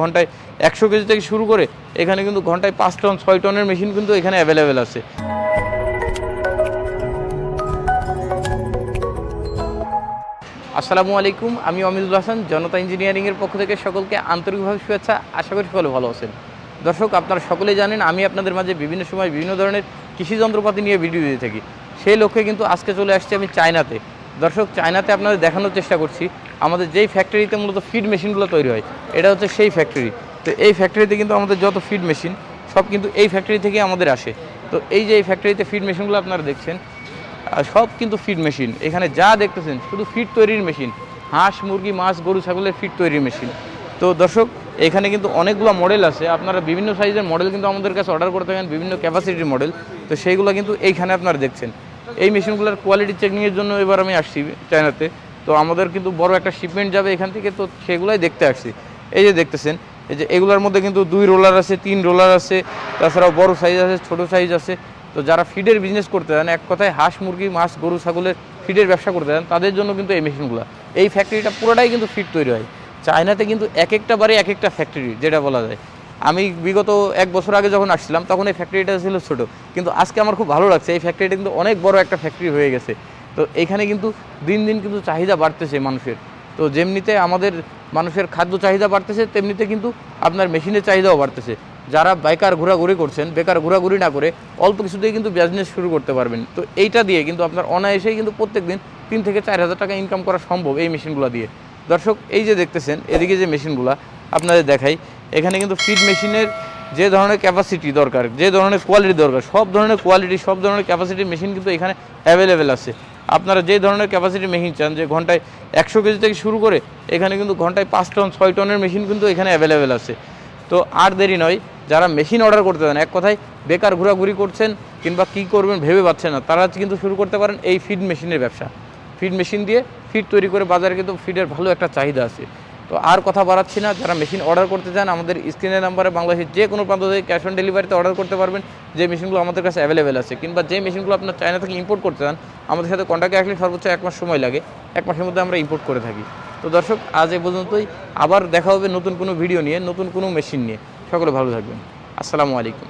ঘন্টায় একশো কেজি থেকে শুরু করে এখানে কিন্তু ঘন্টায় পাঁচ টন, ছয় টনের মেশিন কিন্তু এখানে অ্যাভেলেবেল আছে। আসসালামু আলাইকুম, আমি অমিদুল হাসান, জনতা ইঞ্জিনিয়ারিংয়ের পক্ষ থেকে সকলকে আন্তরিকভাবে শুভেচ্ছা, আশা করি সকলে ভালো আছেন। দর্শক, আপনারা সকলেই জানেন, আমি আপনাদের মাঝে বিভিন্ন সময় বিভিন্ন ধরনের কৃষি যন্ত্রপাতি নিয়ে ভিডিও দিয়ে থাকি। সেই লক্ষ্যে কিন্তু আজকে চলে আসছি আমি চায়নাতে। দর্শক, চায়নাতে আপনাদের দেখানোর চেষ্টা করছি। আমাদের যেই ফ্যাক্টরিতে মূলত ফিড মেশিনগুলো তৈরি হয়, এটা হচ্ছে সেই ফ্যাক্টরি তো এই ফ্যাক্টরিতে কিন্তু আমাদের যত ফিড মেশিন সব কিন্তু এই ফ্যাক্টরি থেকে আমাদের আসে। তো এই যে এই ফ্যাক্টরিতে ফিড মেশিনগুলো আপনারা দেখছেন সব কিন্তু ফিড মেশিন এখানে যা দেখতেছেন, শুধু ফিড তৈরির মেশিন হাঁস, মুরগি, মাছ, গরু, ছাগলের ফিড তৈরির মেশিন তো দর্শক, এখানে কিন্তু অনেকগুলো মডেল আছে। আপনারা বিভিন্ন সাইজের মডেল কিন্তু আমাদের কাছে অর্ডার করতে থাকেন বিভিন্ন ক্যাপাসিটির মডেল তো সেইগুলো কিন্তু এইখানে আপনারা দেখছেন। এই মেশিনগুলোর কোয়ালিটি চেকিংয়ের জন্য এবার আমি আসছি চায়নাতে তো আমাদের কিন্তু বড় একটা শিপমেন্ট যাবে এখান থেকে, তো সেগুলাই দেখতে আসছি। এই যে দেখতেছেন, এই যে এগুলোর মধ্যে কিন্তু দুই রোলার আছে, তিন রোলার আছে, তাছাড়াও বড় সাইজ আছে, ছোট সাইজ আছে। তো যারা ফিডের বিজনেস করতে চান, এক কথায় হাঁস, মুরগি, মাছ, গরু, ছাগলের ফিডের ব্যবসা করতে চান, তাদের জন্য কিন্তু এই মেশিনগুলো এই ফ্যাক্টরিটা পুরোটাই কিন্তু ফিড তৈরি হয়। চায়নাতে কিন্তু এক একটা বারে এক একটা ফ্যাক্টরি যেটা বলা যায়। আমি বিগত এক বছর আগে যখন আসছিলাম, তখন এই ফ্যাক্টরিটা ছিল ছোট। কিন্তু আজকে আমার খুব ভালো লাগছে, এই ফ্যাক্টরিটা কিন্তু অনেক বড় একটা ফ্যাক্টরি হয়ে গেছে। তো এখানে কিন্তু দিন দিন কিন্তু চাহিদা বাড়তেছে মানুষের। তো যেমনিতে আমাদের মানুষের খাদ্য চাহিদা বাড়তেছে, তেমনিতে কিন্তু আপনার মেশিনের চাহিদাও বাড়তেছে। যারা বেকার ঘোরাঘুরি করছেন, বেকার ঘোরাঘুরি না করে অল্প কিছুতেই কিন্তু বিজনেস শুরু করতে পারবেন। তো এইটা দিয়ে কিন্তু আপনার অনায়াসেই কিন্তু প্রত্যেক দিন তিন থেকে চার হাজার টাকা ইনকাম করা সম্ভব এই মেশিনগুলো দিয়ে। দর্শক, এই যে দেখতেছেন, এদিকে যে মেশিনগুলো, আপনাদের দেখাই। এখানে কিন্তু ফিড মেশিনের যে ধরনের ক্যাপাসিটি দরকার, যে ধরনের কোয়ালিটি দরকার, সব ধরনের কোয়ালিটি সব ধরনের ক্যাপাসিটির মেশিন কিন্তু এখানে অ্যাভেলেবেল আছে। আপনারা যে ধরনের ক্যাপাসিটি মেশিন চান, যে ঘন্টায় একশো কেজি থেকে শুরু করে এখানে কিন্তু ঘন্টায় পাঁচ টন, ছয় টনের মেশিন কিন্তু এখানে অ্যাভেলেবেল আছে। তো আর দেরি নয়, যারা মেশিন অর্ডার করতে চান এক কথায় বেকার ঘোরাঘুরি করছেন কিংবা কী করবেন ভেবে পাচ্ছেন না, তারা কিন্তু শুরু করতে পারেন এই ফিড মেশিনের ব্যবসা। ফিড মেশিন দিয়ে ফিড তৈরি করে বাজারে কিন্তু ফিডের ভালো একটা চাহিদা আছে। তো আর কথা বাড়াচ্ছি না, যারা মেশিন অর্ডার করতে চান, আমাদের স্ক্রিনের নাম্বারে বাংলাদেশের যে কোনো প্রান্ত থেকে ক্যাশ অন ডেলিভারিতে অর্ডার করতে পারবেন। যে মেশিনগুলো আমাদের কাছে অ্যাভেলেবেল আছে, কিংবা যে মেশিনগুলো আপনার চায়না থেকে ইম্পোর্ট করতে চান, আমাদের সাথে কন্ট্যাক্টে আসলে সর্বোচ্চ এক মাস সময় লাগে। এক মাসের মধ্যে আমরা ইম্পোর্ট করে থাকি। তো দর্শক, আজ এ পর্যন্তই। আবার দেখা হবে নতুন কোনো ভিডিও নিয়ে, নতুন কোনো মেশিন নিয়ে। সকলে ভালো থাকবেন। আসসালামু আলাইকুম।